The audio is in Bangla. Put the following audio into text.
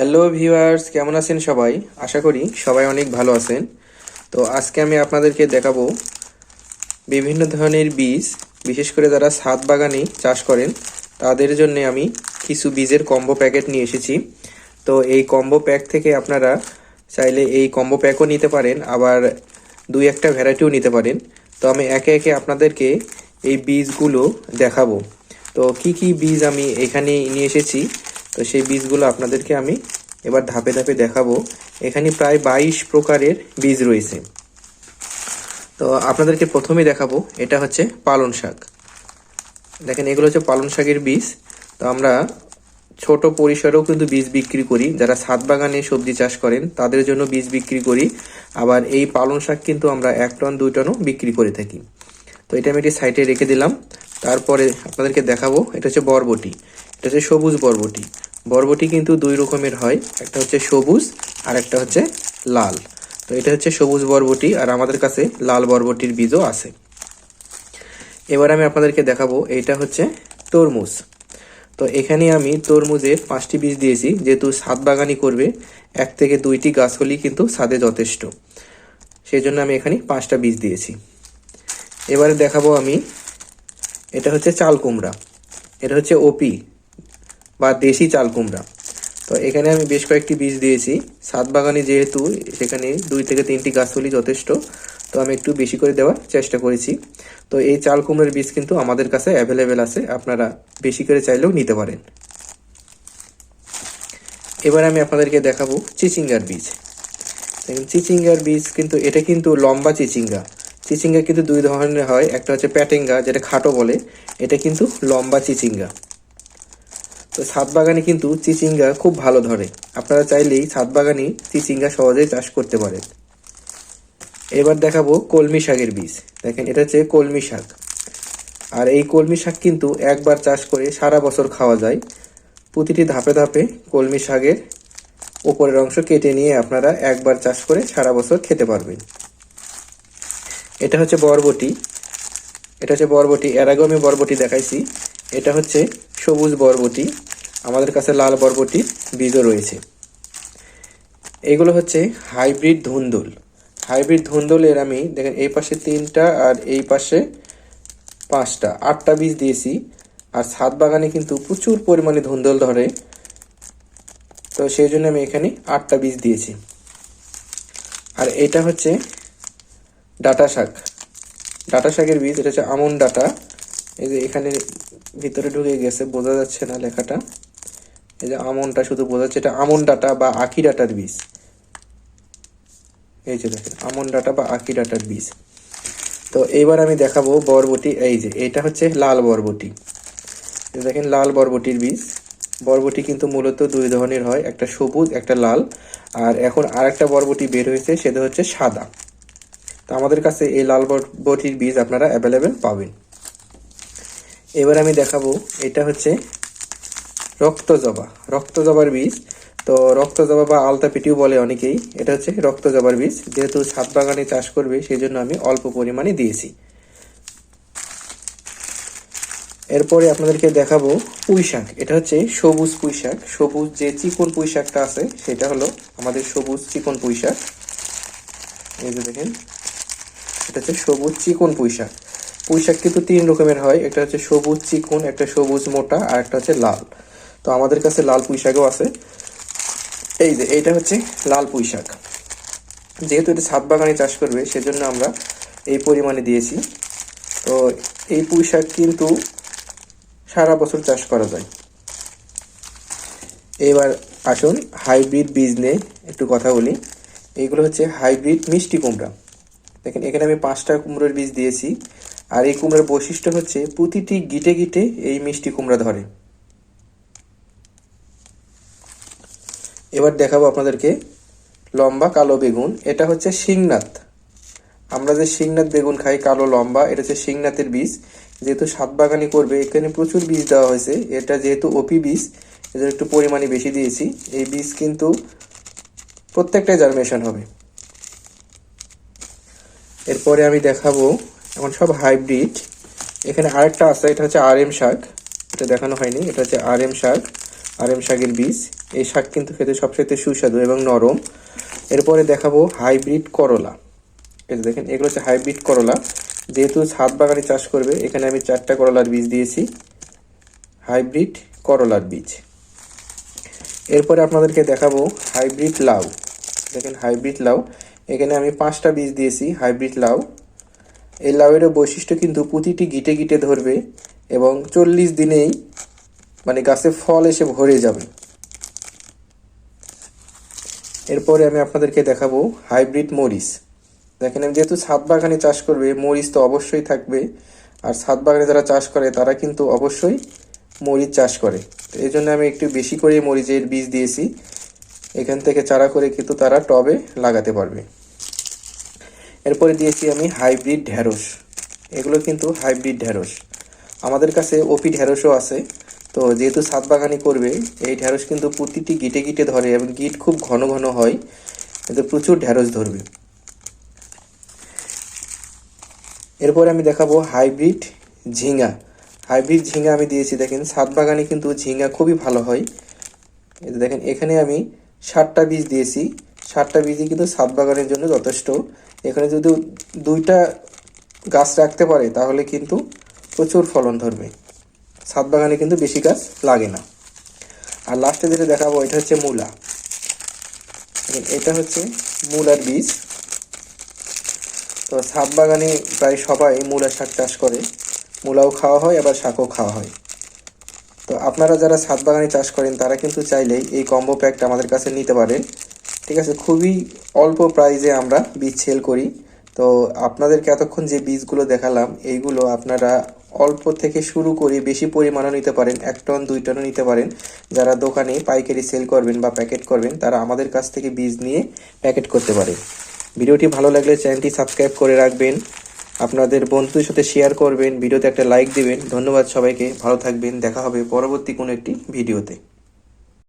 হ্যালো ভিউয়ার্স কেমন আছেন সবাই? আশা করি সবাই অনেক ভালো আছেন। তো আজকে আমি আপনাদেরকে দেখাবো বিভিন্ন ধরনের বীজ, বিশেষ করে যারা ছাদ বাগানে চাষ করেন, তাদের জন্য আমি কিছু বীজের কম্বো প্যাকেট নিয়ে এসেছি। তো এই কম্বো প্যাক থেকে আপনারা চাইলে এই কম্বো প্যাকও নিতে পারেন, আবার দুই একটা ভ্যারাইটিও নিতে পারেন। তো আমি একে একে আপনাদেরকে এই বীজগুলো দেখাবো। তো কি কি বীজ আমি এখানে নিয়ে এসেছি তো সেই বীজগুলো আপনাদেরকে আমি এবার ধাপে ধাপে দেখাবো। এখানে প্রায় বাইশ প্রকারের বীজ রয়েছে। তো আপনাদেরকে প্রথমে দেখাবো, এটা হচ্ছে পালন শাক। দেখেন, এগুলো হচ্ছে পালন শাকের বীজ। তো আমরা ছোট পরিসরেও কিন্তু বীজ বিক্রি করি। যারা ছাদ বাগানে সবজি চাষ করেন, তাদের জন্য বীজ বিক্রি করি। আবার এই পালন শাক কিন্তু আমরা এক টন, দুই টনও বিক্রি করে থাকি। তো এটা আমি একটি সাইডে রেখে দিলাম। তারপরে আপনাদেরকে দেখাবো, এটা হচ্ছে বরবটি। এটা হচ্ছে সবুজ বরবটি। বরবটি কিন্তু দুই রকমের হয়, একটা হচ্ছে সবুজ আর একটা হচ্ছে লাল। তো এটা হচ্ছে সবুজ বরবটি আর আমাদের কাছে লাল বরবটির বীজও আছে। এবার আমি আপনাদেরকে দেখাবো, এইটা হচ্ছে তরমুজ। তো এখানে আমি তরমুজের পাঁচটি বীজ দিয়েছি, যেহেতু ছাদ বাগানি করবে, এক থেকে দুইটি গাছ হলেই কিন্তু সাদে যথেষ্ট। সেই জন্য আমি এখানে পাঁচটা বীজ দিয়েছি। এবারে দেখাবো আমি এটা হচ্ছে চাল কুমড়া। এটা হচ্ছে ওপি বা দেশি চাল কুমড়া। তো এখানে আমি বেশ কয়েকটি বীজ দিয়েছি। ছাদ বাগানে যেহেতু সেখানে দুই থেকে তিনটি গাছ হলেই যথেষ্ট, তো আমি একটু বেশি করে দেওয়ার চেষ্টা করেছি। তো এই চাল কুমড়োর বীজ কিন্তু আমাদের কাছে অ্যাভেলেবেল আছে, আপনারা বেশি করে চাইলেও নিতে পারেন। এবার আমি আপনাদেরকে দেখাবো চিচিঙ্গার বীজ। চিচিঙ্গার বীজ কিন্তু, এটা কিন্তু লম্বা চিচিঙ্গা। চিচিঙ্গা কিন্তু দুই ধরনের হয়। একটা হচ্ছে প্যাটেঙ্গা, যেটা খাটো বলে। এটা কিন্তু লম্বা চিচিঙ্গা। তো ছাদ বাগানে কিন্তু চিচিঙ্গা খুব ভালো ধরে। আপনারা চাইলেই ছাদ বাগানে চিচিঙ্গা সহজেই চাষ করতে পারেন। এবার দেখাবো কলমি শাকের বীজ। দেখেন, এটা হচ্ছে কলমি শাক। আর এই কলমি শাক কিন্তু একবার চাষ করে সারা বছর খাওয়া যায়। প্রতিটি ধাপে ধাপে কলমি শাকের ওপরের অংশ কেটে নিয়ে আপনারা একবার চাষ করে সারা বছর খেতে পারবেন। এটা হচ্ছে বরবটি। এটা হচ্ছে বরবটি। এর আগেও আমি বরবটি দেখাইছি। এটা হচ্ছে সবুজ বরবটি। আমাদের কাছে লাল বরবটির বীজও রয়েছে। এগুলো হচ্ছে হাইব্রিড ধুন্দুল। হাইব্রিড ধুন্দুলের আমি, দেখেন, এই পাশে তিনটা আর এই পাশে পাঁচটা, আটটা বীজ দিয়েছি। আর ছাদ বাগানে কিন্তু প্রচুর পরিমাণে ধুন্দল ধরে। তো সেই জন্য আমি এখানে আটটা বীজ দিয়েছি। আর এটা হচ্ছে ডাটা শাক। ডাটা শাকের বীজ, এটা হচ্ছে আমন ডাটা। এই যে এখানে ভিতরে ঢুকে গেছে, বোঝা যাচ্ছে না লেখাটা। এই যে আমনটা শুধু বোঝা যাচ্ছে, এটা আমন ডাটা বা আখি ডাটার বীজ। এই যে দেখেন, আমন ডাটা বা আখি ডাটার বীজ। তো এইবার আমি দেখাবো বরবটি, এই যে এটা হচ্ছে লাল বরবটি। দেখেন, লাল বরবটির বীজ। বরবটি কিন্তু মূলত দুই ধরনের হয়, একটা সবুজ, একটা লাল। আর এখন আর একটা বরবটি বের হয়েছে, সেটা হচ্ছে সাদা। তো আমাদের কাছে এই লাল বটির বীজ আপনারা অ্যাভেলেবেল পাবেন। এবার আমি দেখাবো, এটা হচ্ছে রক্তজবা। রক্তজবার বীজ, তো রক্তজবা বা আলতা পিটিও বলে অনেকেই, এটা হচ্ছে রক্তজবার বীজ। যেহেতু ছাদ বাগানে চাষ করবে সেই জন্য আমি অল্প পরিমাণে দিয়েছি। এরপরে আপনাদেরকে দেখাবো পুঁই শাক, এটা হচ্ছে সবুজ পুঁই শাক। সবুজ যে চিকন পুঁই শাকটা আছে, সেটা হলো আমাদের সবুজ চিকন পুঁই শাক। এই যে দেখেন এটা হচ্ছে সবুজ চিকন পুঁই শাক পুঁই শাক কিন্তু তিন রকমের হয়, একটা হচ্ছে সবুজ চিকন, একটা সবুজ মোটা, আর একটা হচ্ছে লাল। তো আমাদের কাছে লাল পুঁই শাকও আছে। এই যে, এইটা হচ্ছে লাল পুঁই শাক যেহেতু এটা ছাদ বাগানে চাষ করবে, সেজন্য আমরা এই পরিমাণে দিয়েছি। তো এই পুঁই শাক কিন্তু সারা বছর চাষ করা যায়। এবার আসুন হাইব্রিড বীজ নিয়ে একটু কথা বলি। এইগুলো হচ্ছে হাইব্রিড মিষ্টি কুমড়া। দেখেন, এখানে আমি পাঁচটা কুমড়োর বীজ দিয়েছি। আর এই কুমড়ার বৈশিষ্ট্য হচ্ছে প্রতিটি গিটে গিটে এই মিষ্টি কুমড়া ধরে। এবার দেখাবো আপনাদেরকে লম্বা কালো বেগুন। এটা হচ্ছে শিংনাথ। আমরা যে শিংনাথ বেগুন খাই, কালো, লম্বা, এটা হচ্ছে শিংনাথের বীজ। যেহেতু সাত বাগানি করবে, এখানে প্রচুর বীজ দেওয়া হয়েছে। এটা যেহেতু ওপি বীজ এদের একটু পরিমাণে বেশি দিয়েছি। এই বীজ কিন্তু প্রত্যেকটাই জার্মেশন হবে। এরপরে আমি দেখাবো এখন সব হাইব্রিড। এখানে আরেকটা আছে, এটা হচ্ছে আর এম শাক। এটা দেখানো হয়নি, এটা হচ্ছে আর এম শাক আর এম শাকের বীজ। এই শাক কিন্তু খেতে সবচেয়ে সুস্বাদু এবং নরম। এরপরে দেখাবো হাইব্রিড করলা। এই দেখেন, এগুলো হচ্ছে হাইব্রিড করলা। যেহেতু ছাদ বাগানে চাষ করবে, এখানে আমি চারটা করলার বীজ দিয়েছি। হাইব্রিড করলার বীজ। এরপরে আপনাদেরকে দেখাবো হাইব্রিড লাউ। দেখেন হাইব্রিড লাউ। এখানে আমি পাঁচটা বীজ দিয়েছি হাইব্রিড লাউ। এই লাউয়েরও বৈশিষ্ট্য কিন্তু প্রতিটি গিটে গিটে ধরবে এবং চল্লিশ দিনেই মানে গাছে ফল এসে ভরে যাবে। এরপরে আমি আপনাদেরকে দেখাবো হাইব্রিড মরিচ। দেখেন, আমি যেহেতু ছাদ বাগানে চাষ করবে, মরিচ তো অবশ্যই থাকবে। আর ছাদ বাগানে যারা চাষ করে, তারা কিন্তু অবশ্যই মরিচ চাষ করে। তো এই জন্য আমি একটু বেশি করে মরিচের বীজ দিয়েছি। এখান থেকে চারা করে কিন্তু তারা টবে লাগাতে পারবে। এরপরে দিয়েছি আমি হাইব্রিড ঢ্যাঁড়স এগুলো কিন্তু হাইব্রিড ঢ্যাঁড়স আমাদের কাছে ওপি ঢ্যাঁড়সও আছে। তো যেহেতু ছাদ বাগানি করবে, এই ঢ্যাঁড়স কিন্তু প্রতিটি গিটে গিটে ধরে এবং গিট খুব ঘন ঘন হয় এতে প্রচুর ঢ্যাঁড়স ধরবে। এরপরে আমি দেখাবো হাইব্রিড ঝিঙ্গা হাইব্রিড ঝিঙ্গা আমি দিয়েছি, দেখেন ছাদ বাগানে কিন্তু ঝিঙ্গা খুবই ভালো হয়। দেখেন, এখানে আমি ষাটটা বীজ দিয়েছি। ষাটটা বীজই কিন্তু ছাদ বাগানের জন্য যথেষ্ট। এখানে যদি দুইটা গাছ রাখতে পারে, তাহলে কিন্তু প্রচুর ফলন ধরবে। ছাদ বাগানে কিন্তু বেশি গাছ লাগে না। আর লাস্টে যেটা দেখাবো, এটা হচ্ছে মূলা। এটা হচ্ছে মূলার বীজ। তো ছাদ বাগানে প্রায় সবাই মূলা শাক চাষ করে। মূলাও খাওয়া হয়, আবার শাকও খাওয়া হয়। তো আপনারা যারা ছাদ বাগানে চাষ করেন, তারা কিন্তু চাইলেই এই কম্বো প্যাকটা আমাদের কাছে নিতে পারেন। ঠিক আছে, খুবই অল্প প্রাইজে আমরা বীজ সেল করি। তো আপনাদেরকে এতক্ষণ যে বীজগুলো দেখালাম, এইগুলো আপনারা অল্প থেকে শুরু করে বেশি পরিমাণও নিতে পারেন, এক টন, দুই টনও নিতে পারেন। যারা দোকানে পাইকারি সেল করবেন বা প্যাকেট করবেন, তারা আমাদের কাছ থেকে বীজ নিয়ে প্যাকেট করতে পারে। ভিডিওটি ভালো লাগলে চ্যানেলটি সাবস্ক্রাইব করে রাখবেন। আপনাদের বন্ধুদের সাথে শেয়ার করবেন, ভিডিওতে একটা লাইক দিবেন। ধন্যবাদ সবাইকে, ভালো থাকবেন, দেখা হবে পরবর্তী কোনো একটি ভিডিওতে।